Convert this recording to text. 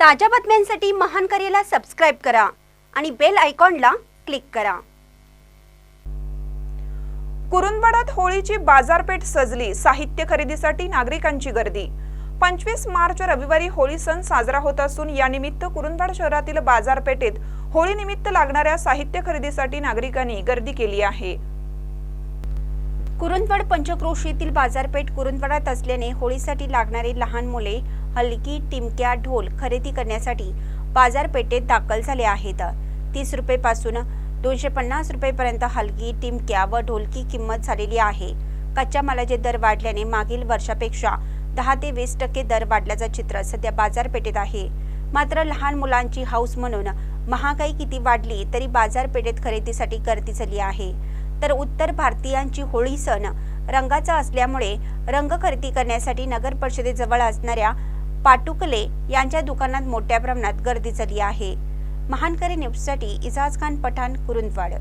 ताज्या बातम्यांसाठी महान करेला सबस्क्राईब करा आणि बेल आयकॉनला क्लिक करा. कुरुंदवाडात होळीची बाजारपेठ सजली साहित्य खरेदीसाठी नागरिकांची गर्दी. पंचवीस मार्च रविवारी होळी सण साजरा होत असून यानिमित्त कुरुंदवाड शहरातील बाजारपेठेत होळीनिमित्त लागणाऱ्या साहित्य खरेदीसाठी नागरिकांनी गर्दी केली आहे. कुरुंदवाड पंचक्रोशीतील बाजारपेठ कुरुंदवाडात असल्याने होळीसाठी लागणारे लहान मुले हलकी टिमक्या ढोल खरेदी करण्यासाठी बाजारपेठेत दाखल झाले आहेत. तीस रुपयेपासून दोनशे पन्नास रुपयेपर्यंत हलकी टिमक्या व ढोलकी किंमत झालेली आहे. कच्च्या मालाचे दर वाढल्याने मागील वर्षापेक्षा दहा ते वीस टक्के दर वाढल्याचं चित्र सध्या बाजारपेठेत आहे. मात्र लहान मुलांची हौस म्हणून महागाई किती वाढली तरी बाजारपेठेत खरेदीसाठी गर्दी झाली आहे. तर उत्तर भारतीयांची होळी सण रंगाचा असल्यामुळे रंग खरेदी करण्यासाठी नगर परिषदेजवळ असणाऱ्या पाटुकले यांच्या दुकानात मोठ्या प्रमाणात गर्दी झाली आहे. महानकरी न्यूजसाठी इजाज खान पठाण कुरुंदवाड.